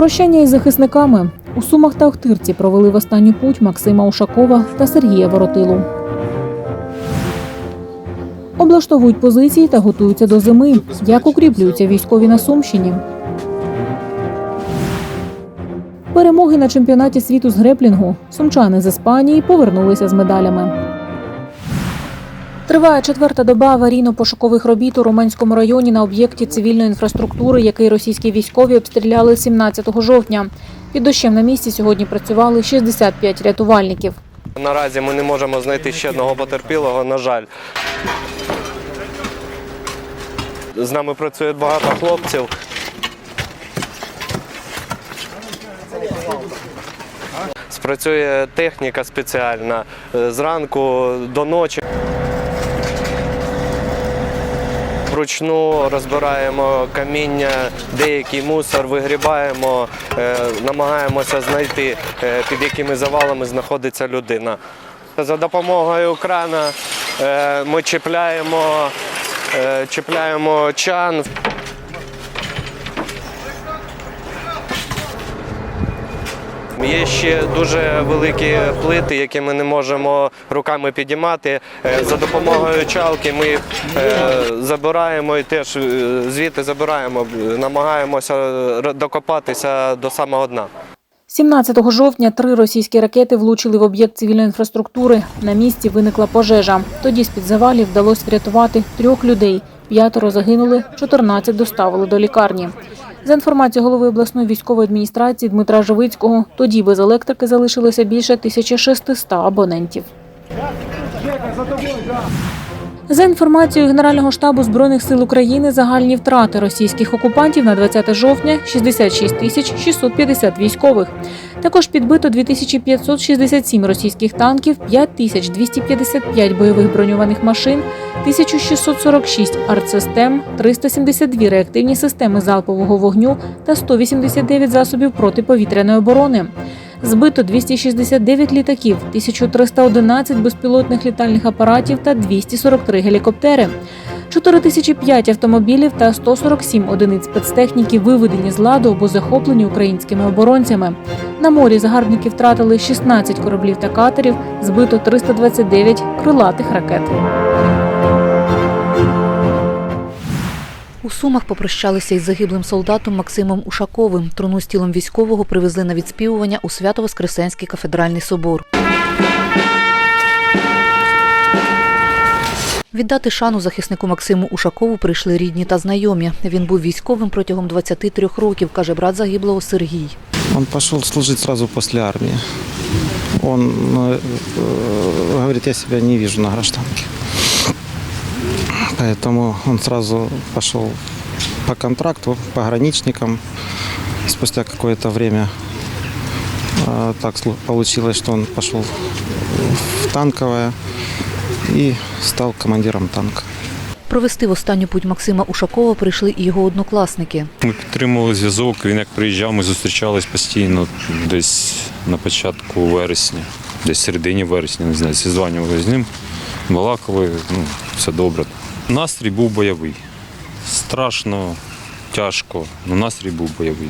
Прощання із захисниками у Сумах та Охтирці провели в останню путь Максима Ушакова та Сергія Воротилу. Облаштовують позиції та готуються до зими. Як укріплюються військові на Сумщині? Перемоги на чемпіонаті світу з греплінгу. Сумчани з Іспанії повернулися з медалями. Триває четверта доба аварійно-пошукових робіт у Романському районі на об'єкті цивільної інфраструктури, який російські військові обстріляли 17 жовтня. Під дощем на місці сьогодні працювали 65 рятувальників. Наразі ми не можемо знайти ще одного потерпілого, на жаль. З нами працює багато хлопців. Спрацює техніка спеціальна е, зранку до ночі. Вручну розбираємо каміння, деякий мусор вигрібаємо, е, намагаємося знайти, е, під якими завалами знаходиться людина. За допомогою крана е, ми чіпляємо, чіпляємо чан. Є ще дуже великі плити, які ми не можемо руками підіймати. Е, За допомогою чалки ми е, забираємо і теж е, звідти забираємо, намагаємося докопатися до самого дна. 17 жовтня три російські ракети влучили в об'єкт цивільної інфраструктури. На місці виникла пожежа. Тоді з-під завалів вдалося врятувати трьох людей. П'ятеро загинули, 14 доставили до лікарні. За інформацією голови обласної військової адміністрації Дмитра Живицького, тоді без електрики залишилося більше 1600 абонентів. За інформацією Генерального штабу Збройних сил України, загальні втрати російських окупантів на 20 жовтня 66 тисяч 650 військових. Також підбито 2567 російських танків, 5255 бойових броньованих машин, 1646 артсистем, 372 реактивні системи залпового вогню та 189 засобів протиповітряної оборони. Збито 269 літаків, 1311 безпілотних літальних апаратів та 243 гелікоптери. 4005 автомобілів та 147 одиниць спецтехніки виведені з ладу або захоплені українськими оборонцями. На морі загарбники втратили 16 кораблів та катерів, збито 329 крилатих ракет. У Сумах попрощалися із загиблим солдатом Максимом Ушаковим. Труну з тілом військового привезли на відспівування у Свято-Воскресенський кафедральний собор. Віддати шану захиснику Максиму Ушакову прийшли рідні та знайомі. Він був військовим протягом 23 років, каже брат загиблого Сергій. Он пошел служить сразу после армии. Он ну, э, я себя не вижу на гражданке. Поэтому он сразу пошел по контракту, пограничникам. Спустя какое-то время э, так получилось, что он пошел в танковое и стал командиром танка. Провести в останню путь Максима Ушакова прийшли і його однокласники. Ми підтримували зв'язок. Він як приїжджав, ми зустрічались постійно десь на початку вересня, десь в середині вересня, не знаю, зізванювали з ним, балакали, ну, все добре. Настрій був бойовий. Страшно, тяжко, але настрій був бойовий.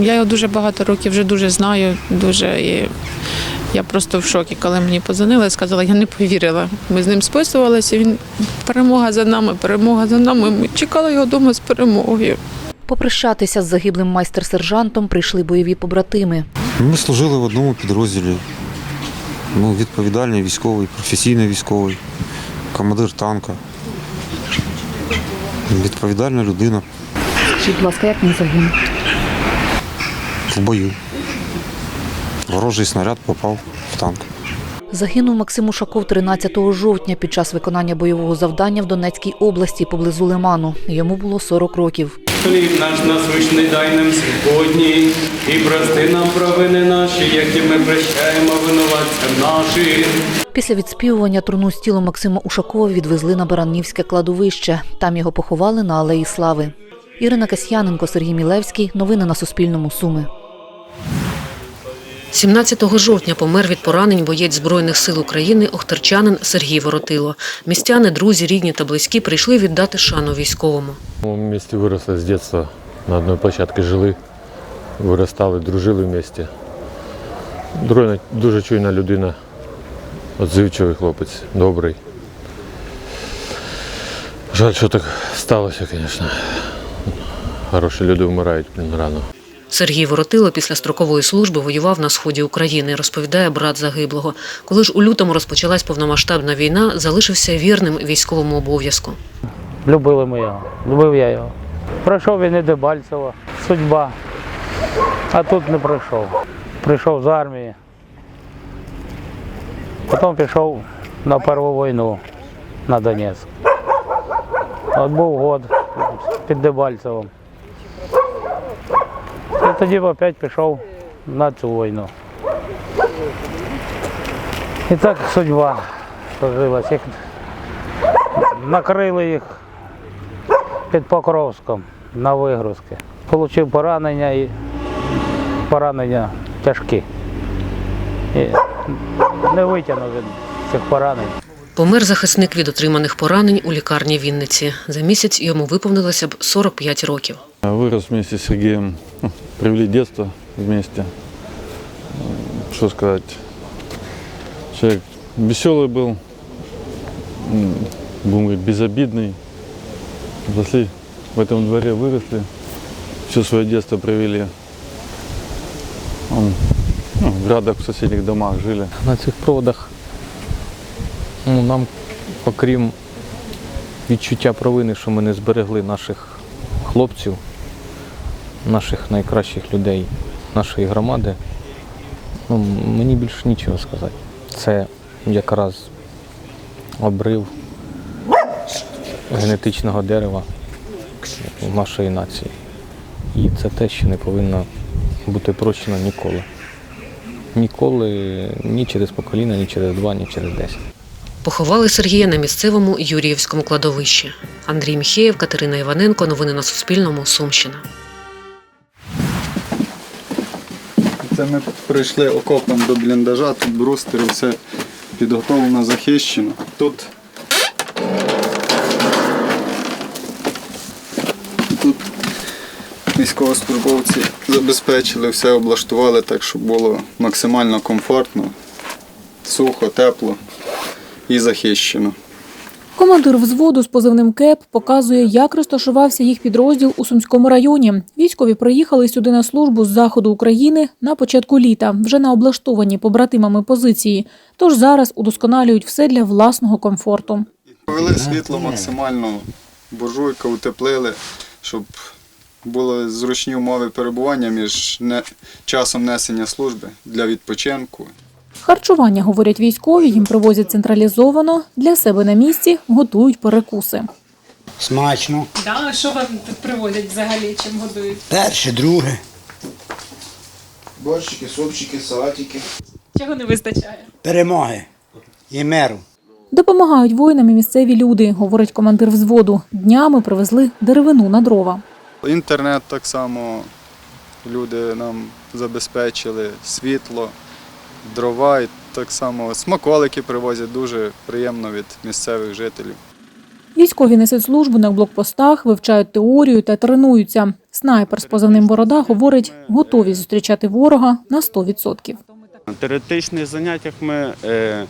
Я його дуже багато років вже дуже знаю. Дуже і я просто в шокі, коли мені подзвонили, сказала, я не повірила. Ми з ним списувалися. Він перемога за нами, перемога за нами. Ми чекали його вдома з перемогою. Попрощатися з загиблим майстер-сержантом прийшли бойові побратими. Ми служили в одному підрозділі. Ну, відповідальний військовий, професійний військовий, командир танка. Відповідальна людина Скажіть, будь ласка, як він загинув? в бою. Ворожий снаряд попав в танк. Загинув Максим Ушаков 13 жовтня під час виконання бойового завдання в Донецькій області поблизу Лиману. Йому було 40 років. Хліб наш насущний дай нам сьогодні, і прости нам провини наші, які ми прощаємо винуватцям нашим. Після відспівування труну з тіло Максима Ушакова відвезли на Баранівське кладовище. Там його поховали на Алеї Слави. Ірина Касьяненко, Сергій Мілевський. Новини на Суспільному. Суми. 17 жовтня помер від поранень боєць Збройних сил України охтерчанин Сергій Воротило. Містяни, друзі, рідні та близькі прийшли віддати шану військовому. Мы вместе выросли с детства, на одной площадке жили. виростали, дружили в місті. Дуже чуйна людина, отзивчивий хлопець, добрий. Жаль, що так сталося, звісно. Хороші люди вмирають рано. Сергій Воротило після строкової служби воював на сході України, розповідає брат загиблого. Коли ж у лютому розпочалась повномасштабна війна, залишився вірним військовому обов'язку. Любили ми його, любив я його. Пройшов він і Дебальцево, судьба. А тут не пройшов. Прийшов з армії. Потім пішов на Першу війну на Донецьк. От був год під Дебальцевом. І тоді опять пішов на цю війну. І так судьба сложилась. Їх накрили їх під Покровськом на вигрузки. Получив поранення і поранення тяжкі. І не витягнув він цих поранень. Помер захисник від отриманих поранень у лікарні Вінниці. За місяць йому виповнилося б 45 років. Вырос вместе с Сергеем, ну, провели детство вместе. М, Что сказать, человек веселый был, м, будем говорить, безобидный. Росли в этом дворе, выросли, все свое детство провели. Он, ну, в градах, в соседних домах жили. на цих проводах ну, нам, окрім відчуття провини, що ми не зберегли наших хлопців, наших найкращих людей, нашої громади, ну, мені більше нічого сказати. Це якраз обрив генетичного дерева нашої нації. І це те, що не повинно бути прощено ніколи. Ніколи ні через покоління, ні через два, ні через десять. Поховали Сергія на місцевому Юріївському кладовищі. Андрій Міхеєв, Катерина Іваненко. Новини на Суспільному. Сумщина. Це ми прийшли окопом до бліндажа, тут брустери, все підготовлено, захищено. Тут, тут військовослужбовці забезпечили, все облаштували так, щоб було максимально комфортно, сухо, тепло і захищено. Командир взводу з позивним КЕП показує, як розташувався їх підрозділ у Сумському районі. Військові приїхали сюди на службу з заходу України на початку літа, вже на облаштовані побратимами позиції. Тож зараз удосконалюють все для власного комфорту. Повели світло максимально, буржуйка утеплили, щоб були зручні умови перебування між часом несення служби для відпочинку. Харчування, говорять військові, їм привозять централізовано, для себе на місці готують перекуси. Смачно. Да, що вам тут привозять взагалі, чим годують? Перше, друге. Борщики, супчики, салатики. Чого не вистачає? Перемоги. І миру. Допомагають воїнам і місцеві люди, говорить командир взводу. Днями привезли деревину на дрова. Інтернет так само люди нам забезпечили, світло, дрова і так само смаколики привозять дуже приємно від місцевих жителів. Військові несуть службу на блокпостах, вивчають теорію та тренуються. Снайпер з позивним Борода говорить, готові зустрічати ворога на 100%. На теоретичних заняттях ми е, е,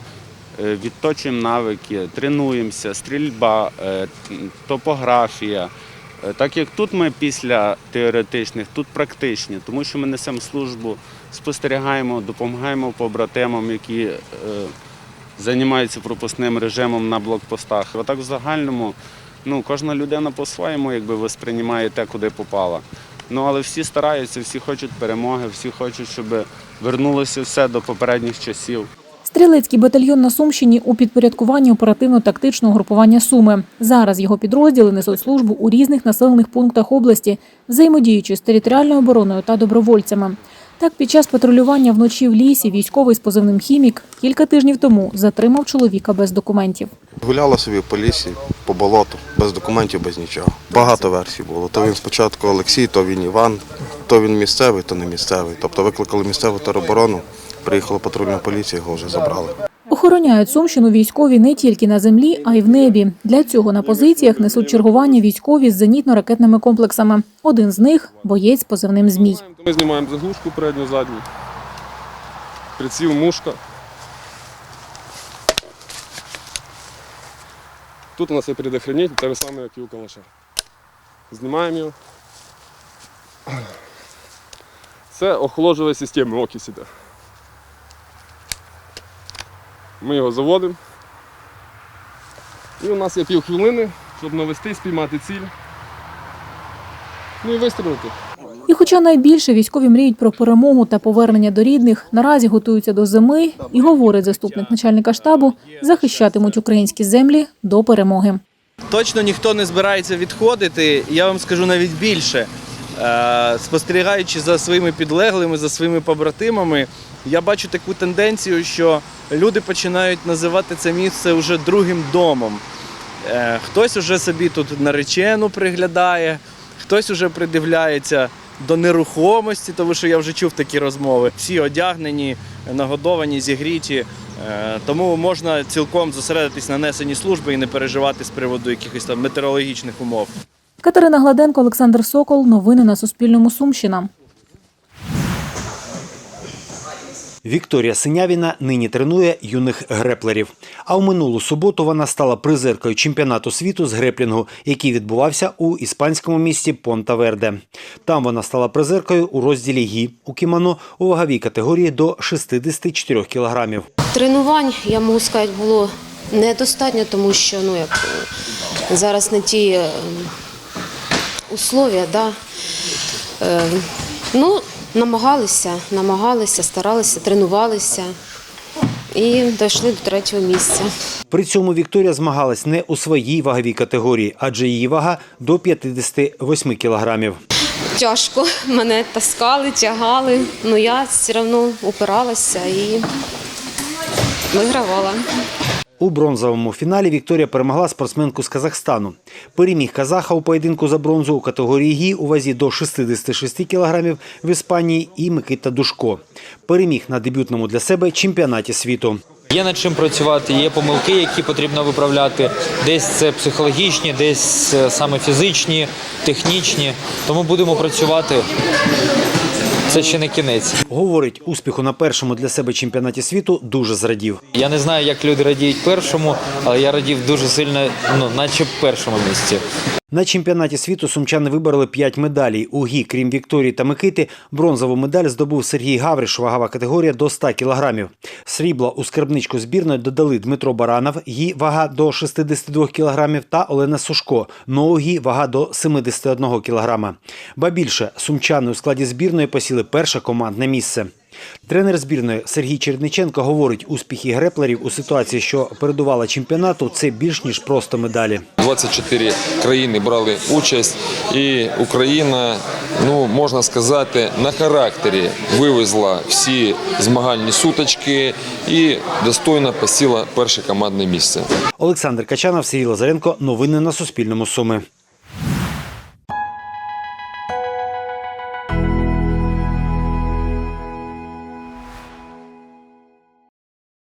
відточуємо навики, тренуємося, стрільба, е, топографія. Так як тут ми після теоретичних, тут практичні, тому що ми несемо службу, спостерігаємо, допомагаємо побратимам, які е, займаються пропускним режимом на блокпостах. Отак в загальному ну, кожна людина по-своєму якби те, куди попала. Ну але всі стараються, всі хочуть перемоги, всі хочуть, щоб вернулося все до попередніх часів. Стрілецький батальйон на Сумщині у підпорядкуванні оперативно-тактичного групування Суми. Зараз його підрозділи несуть службу у різних населених пунктах області, взаємодіючи з територіальною обороною та добровольцями. Так, під час патрулювання вночі в лісі військовий з позивним хімік кілька тижнів тому затримав чоловіка без документів. Гуляла собі по лісі, по болоту, без документів, без нічого. Багато версій було. То він спочатку Олексій, то він Іван, то він місцевий, то не місцевий. Тобто викликали місцеву тероборону, приїхала патрульна поліція, його вже забрали. Охороняють Сумщину військові не тільки на землі, а й в небі. Для цього на позиціях несуть чергування військові з зенітно-ракетними комплексами. Один з них боєць з позивним Змій. Ми знімаємо заглушку передню, задню. Приціл, мушка. Тут у нас є предохранитель, те саме, як і у калаша. Знімаємо його. Це охолоджувальна система, окись іде. Ми його заводимо. І у нас є півхвилини, щоб навести, спіймати ціль. Ну і вистрілити. І хоча найбільше військові мріють про перемогу та повернення до рідних, наразі готуються до зими і говорить заступник начальника штабу, захищатимуть українські землі до перемоги. Точно ніхто не збирається відходити. Я вам скажу навіть більше. Е, Спостерігаючи за своїми підлеглими, за своїми побратимами, я бачу таку тенденцію, що люди починають називати це місце вже другим домом. Е, Хтось уже собі тут наречену приглядає, хтось уже придивляється до нерухомості, тому що я вже чув такі розмови. Всі одягнені, нагодовані, зігріті. Е, Тому можна цілком зосередитись на несенні служби і не переживати з приводу якихось там метеорологічних умов. Катерина Гладенко, Олександр Сокол. Новини на Суспільному. Сумщина. Вікторія Синявіна нині тренує юних греплерів. А в минулу суботу вона стала призеркою чемпіонату світу з греплінгу, який відбувався у іспанському місті Понта-Верде. Там вона стала призеркою у розділі гі у кімоно у ваговій категорії до 64 кілограмів. Тренувань, я можу сказати, було недостатньо, тому що ну, як, зараз не ті е, условия. Да? Е, ну, намагалися, намагалися, старалися, тренувалися і дійшли до третього місця. При цьому Вікторія змагалась не у своїй ваговій категорії, адже її вага до 58 кілограмів. Тяжко мене таскали, тягали, але я все одно упиралася і вигравала. У бронзовому фіналі Вікторія перемогла спортсменку з Казахстану. Переміг казаха у поєдинку за бронзу у категорії гі у вазі до 66 кілограмів в Іспанії і Микита Душко. Переміг на дебютному для себе чемпіонаті світу. Є над чим працювати, є помилки, які потрібно виправляти. Десь це психологічні, десь е, саме фізичні, технічні. Тому будемо працювати. Це ще не кінець. Говорить, успіху на першому для себе чемпіонаті світу дуже зрадів. Я не знаю, як люди радіють першому, але я радів дуже сильно, ну, наче першому місці. На чемпіонаті світу сумчани вибороли 5 медалей. У гі, крім Вікторії та Микити, бронзову медаль здобув Сергій Гавриш, вагова категорія до 100 кілограмів. Срібла у скарбничку збірної додали Дмитро Баранов, гі вага до 62 кілограмів та Олена Сушко, ноугі вага до 71 кілограма. Ба більше, сумчани у складі збірної посіли перше командне місце. Тренер збірної Сергій Черниченко говорить, успіхи греплерів у ситуації, що передувала чемпіонату, це більш ніж просто медалі. 24 країни брали участь, і Україна, ну можна сказати, на характері вивезла всі змагальні суточки і достойно посіла перше командне місце. Олександр Качанов, Сергій Лазаренко. Новини на Суспільному. Суми.